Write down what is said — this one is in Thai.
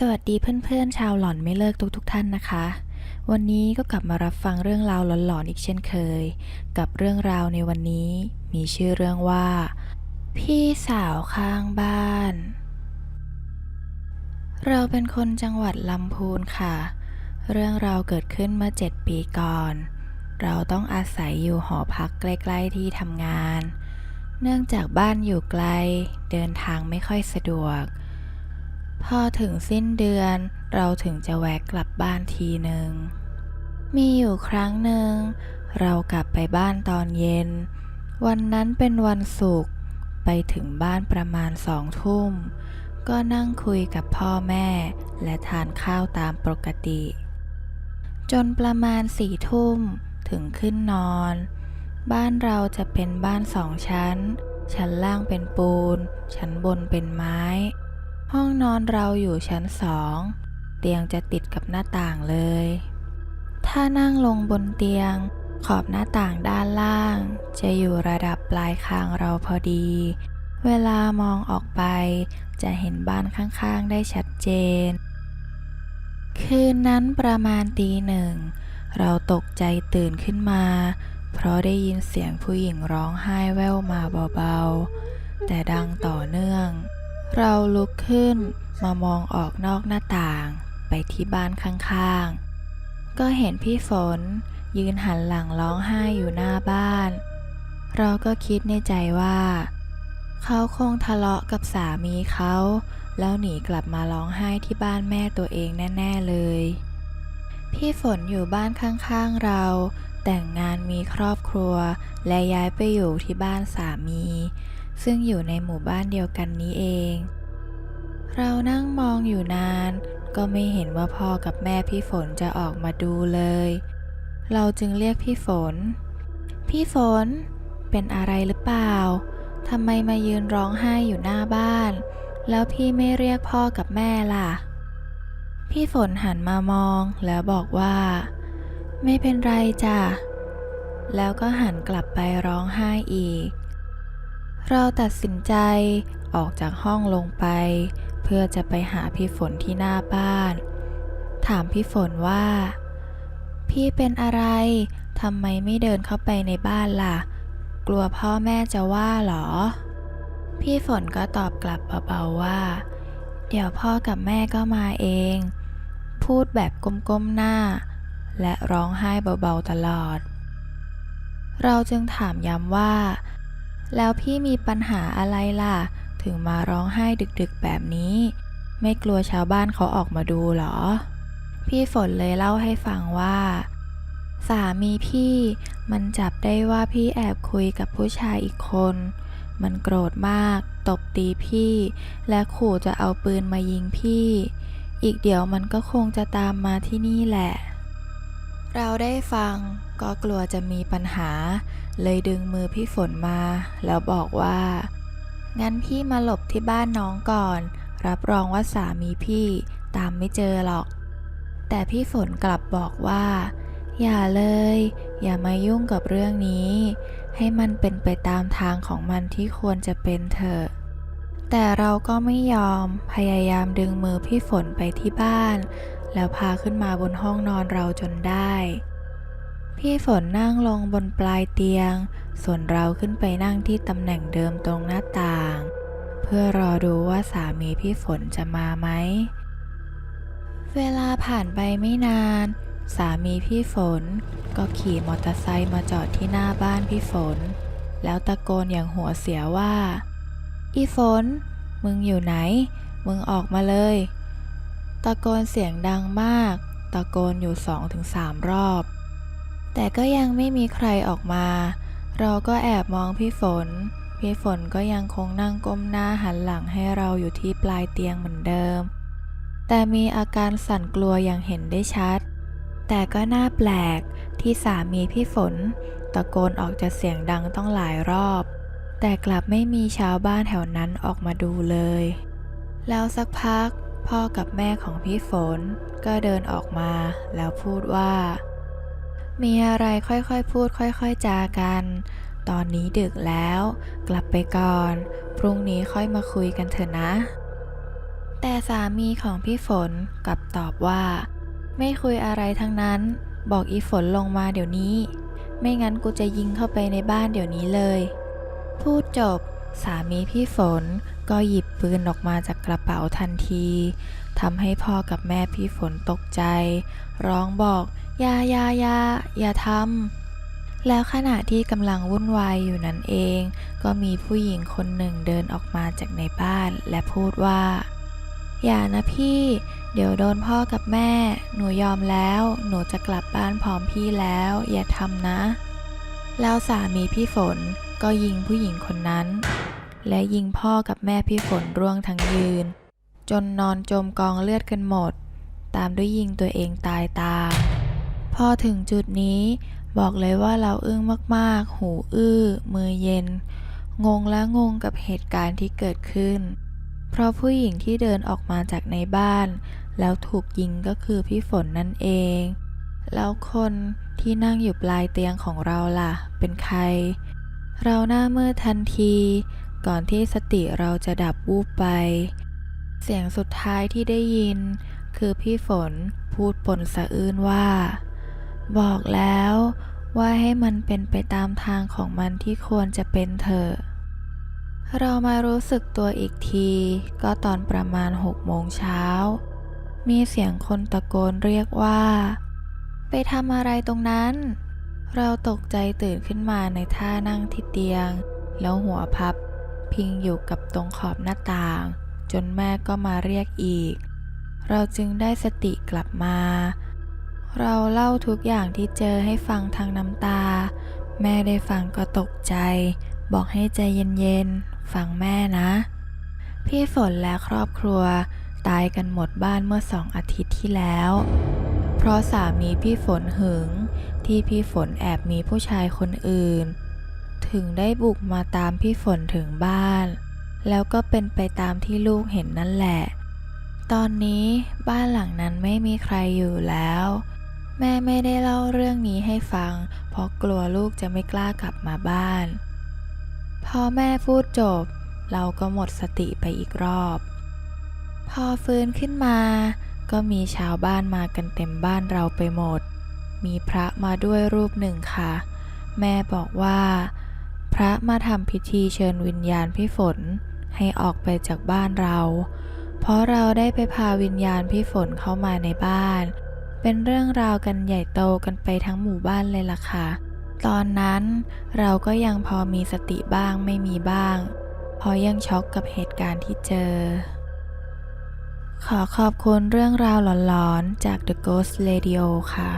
สวัสดีเพื่อนๆ ชาวหลอนไม่เลิกทุกๆท่านนะคะ วันนี้ก็กลับมารับฟังเรื่องราวหลอนๆ อีกเช่นเคย กับเรื่องราวในวันนี้ มีชื่อเรื่องว่า พี่สาวข้างบ้าน เราเป็นคนจังหวัดลำพูนค่ะ เรื่องราวเกิดขึ้นเมื่อเจ็ดปีก่อน เราต้องอาศัยอยู่หอพักใกล้ๆที่ทำงาน เนื่องจากบ้านอยู่ไกล เดินทางไม่ค่อยสะดวก พอถึงสิ้นเดือนเราถึงจะแวะกลับบ้านทีหนึ่ง มีอยู่ครั้งหนึ่ง เรากลับไปบ้านตอนเย็น วันนั้นเป็นวันศุกร์ไปถึงบ้านประมาณสองทุ่ม ก็นั่งคุยกับพ่อแม่ และทานข้าวตามปกติ จนประมาณสี่ทุ่มถึงขึ้นนอน บ้านเราจะเป็นบ้านสองชั้น ชั้นล่างเป็นปูน ชั้นบนเป็นไม้ ห้องนอนเราอยู่ชั้นสอง เตียงจะติดกับหน้าต่างเลย ถ้านั่งลงบนเตียง ขอบหน้าต่างด้านล่าง จะอยู่ระดับปลายคางเราพอดี เวลามองออกไป จะเห็นบ้านข้างๆได้ชัดเจน คืนนั้นประมาณตีหนึ่ง เราตกใจตื่นขึ้นมา เพราะได้ยินเสียงผู้หญิงร้องไห้แว่วมาเบาๆ แต่ดังต่อเนื่อง เราลุกขึ้นมามองออกนอกหน้าต่างไปที่บ้านข้างๆ ก็เห็นพี่ฝนยืนหันหลังร้องไห้อยู่หน้าบ้าน เราก็คิดในใจว่า เขาคงทะเลาะกับสามีเขา แล้วหนีกลับมาร้องไห้ที่บ้านแม่ตัวเองแน่ ๆเลย พี่ฝนอยู่บ้านข้างๆเรา แต่งงานมีครอบครัว และย้ายไปอยู่ที่บ้านสามี ซึ่งอยู่ในหมู่บ้านเดียวกันนี้เอง เรานั่งมองอยู่นาน ก็ไม่เห็นว่าพ่อกับแม่พี่ฝนจะออกมาดูเลย เราจึงเรียกพี่ฝน พี่ฝน เป็นอะไรหรือเปล่าทำไมมายืนร้องไห้อยู่หน้าบ้าน แล้วพี่ไม่เรียกพ่อกับแม่ล่ะ พี่ฝนหันมามองแล้วบอกว่า ไม่เป็นไรจ้ะแล้วก็หันกลับไปร้องไห้อีก เราตัดสินใจออกจากห้องลงไป เพื่อจะไปหาพี่ฝนที่หน้าบ้าน ถามพี่ฝนว่า พี่เป็นอะไรทำไมไม่เดินเข้าไปในบ้านล่ะ กลัวพ่อแม่จะว่าเหรอ พี่ฝนก็ตอบกลับเบาๆว่า เดี๋ยวพ่อกับแม่ก็มาเอง พูดแบบก้มๆหน้า และร้องไห้เบาๆตลอด เราจึงถามย้ำว่า แล้วพี่มีปัญหาอะไรล่ะ ถึงมาร้องไห้ดึกๆแบบนี้ ไม่กลัวชาวบ้านเขาออกมาดูเหรอ พี่ฝนเลยเล่าให้ฟังว่า สามีพี่มันจับได้ว่าพี่แอบคุยกับผู้ชายอีกคน มันโกรธมาก ตบตีพี่ และขู่จะเอาปืนมายิงพี่ อีกเดี๋ยวมันก็คงจะตามมาที่นี่แหละ เราได้ฟัง ก็กลัวจะมีปัญหา เลยดึงมือพี่ฝนมา แล้วบอกว่า งั้นพี่มาหลบที่บ้านน้องก่อน รับรองว่าสามีพี่ตามไม่เจอหรอก แต่พี่ฝนกลับบอกว่า อย่าเลย อย่ามายุ่งกับเรื่องนี้ ให้มันเป็นไปตามทางของมันที่ควรจะเป็นเถอะ แต่เราก็ไม่ยอม พยายามดึงมือพี่ฝนไปที่บ้าน แล้วพาขึ้นมาบนห้องนอนเราจนได้ พี่ฝนนั่งลงบนปลายเตียง ส่วนเราขึ้นไปนั่งที่ตำแหน่งเดิมตรงหน้าต่าง เพื่อรอดูว่าสามีพี่ฝนจะมาไหม เวลาผ่านไปไม่นาน สามีพี่ฝน ก็ขี่มอเตอร์ไซค์มาจอดที่หน้าบ้านพี่ฝน แล้วตะโกนอย่างหัวเสียว่า อีฝน มึงอยู่ไหน มึงออกมาเลย ตะโกนเสียงดังมาก ตะโกนอยู่สองถึงสามรอบ แต่ก็ยังไม่มีใครออกมา เราก็แอบมองพี่ฝน พี่ฝนก็ยังคงนั่งก้มหน้าหันหลังให้เราอยู่ที่ปลายเตียงเหมือนเดิม แต่มีอาการสั่นกลัวอย่างเห็นได้ชัด แต่ก็น่าแปลกที่สามีพี่ฝน ตะโกนออกจะเสียงดังต้องหลายรอบ แต่กลับไม่มีชาวบ้านแถวนั้นออกมาดูเลย แล้วสักพักพ่อกับแม่ของพี่ฝนก็เดินออกมาแล้วพูดว่า มีอะไรค่อยๆพูดค่อยๆจากัน ตอนนี้ดึกแล้ว กลับไปก่อน พรุ่งนี้ค่อยมาคุยกันเถอะนะ แต่สามีของพี่ฝนกลับตอบว่า ไม่คุยอะไรทั้งนั้น บอกอีฝนลงมาเดี๋ยวนี้ ไม่งั้นกูจะยิงเข้าไปในบ้านเดี๋ยวนี้เลย พูดจบ สามีพี่ฝนก็หยิบปืนออกมาจากกระเป๋าทันทีทำให้พ่อกับแม่พี่ฝนตกใจ ร้องบอก อย่าอย่าอย่าอย่าทำแล้วขณะที่กำลังวุ่นวายอยู่นั้นเอง ก็มีผู้หญิงคนหนึ่งเดินออกมาจากในบ้านและพูดว่า อย่านะพี่ เดี๋ยวโดนพ่อกับแม่ หนูยอมแล้ว หนูจะกลับบ้านพร้อมพี่แล้ว อย่าทำนะ แล้วสามีพี่ฝนก็ยิงผู้หญิงคนนั้น และยิงพ่อกับแม่พี่ฝนร่วงทั้งยืน จนนอนจมกองเลือดกันหมด ตามด้วยยิงตัวเองตายตาม พอถึงจุดนี้บอกเลยว่าเราอึ้งมากๆ หูอื้อ มือเย็น งงและงงกับเหตุการณ์ที่เกิดขึ้น เพราะผู้หญิงที่เดินออกมาจากในบ้าน แล้วถูกยิงก็คือพี่ฝนนั่นเอง แล้วคนที่นั่งอยู่ปลายเตียงของเราล่ะ เป็นใคร เราหน้ามืดทันที ก่อนที่สติเราจะดับวูบไป เสียงสุดท้ายที่ได้ยิน คือพี่ฝนพูดปนสะอื้นว่า บอกแล้วว่าให้มันเป็นไปตามทางของมันที่ควรจะเป็นเถอะ เรามารู้สึกตัวอีกที ก็ตอนประมาณหกโมงเช้า มีเสียงคนตะโกนเรียกว่า ไปทำอะไรตรงนั้น เราตกใจตื่นขึ้นมาในท่านั่งที่เตียง แล้วหัวพับ พิงอยู่กับตรงขอบหน้าต่าง จนแม่ก็มาเรียกอีก เราจึงได้สติกลับมา เราเล่าทุกอย่างที่เจอให้ฟังทางน้ำตา แม่ได้ฟังก็ตกใจ บอกให้ใจเย็นๆ ฟังแม่นะ พี่ฝนและครอบครัว ตายกันหมดบ้านเมื่อสองอาทิตย์ที่แล้ว เพราะสามีพี่ฝนหึง ที่พี่ฝนแอบมีผู้ชายคนอื่น ถึงได้บุกมาตามพี่ฝนถึงบ้าน แล้วก็เป็นไปตามที่ลูกเห็นนั่นแหละ ตอนนี้บ้านหลังนั้นไม่มีใครอยู่แล้ว แม่ไม่ได้เล่าเรื่องนี้ให้ฟัง เพราะกลัวลูกจะไม่กล้ากลับมาบ้าน พอแม่พูดจบ เราก็หมดสติไปอีกรอบ พอฟื้นขึ้นมา ก็มีชาวบ้านมากันเต็มบ้านเราไปหมด มีพระมาด้วยรูปหนึ่งค่ะ แม่บอกว่า พระมาทำพิธีเชิญวิญญาณพี่ฝนให้ออกไปจากบ้านเรา เพราะเราได้ไปพาวิญญาณพี่ฝนเข้ามาในบ้าน เป็นเรื่องราวกันใหญ่โตกันไปทั้งหมู่บ้านเลยล่ะค่ะ ตอนนั้นเราก็ยังพอมีสติบ้างไม่มีบ้างเพราะยังช็อกกับเหตุการณ์ที่เจอ ขอขอบคุณเรื่องราวหลอนๆ จาก The Ghost Radio ค่ะ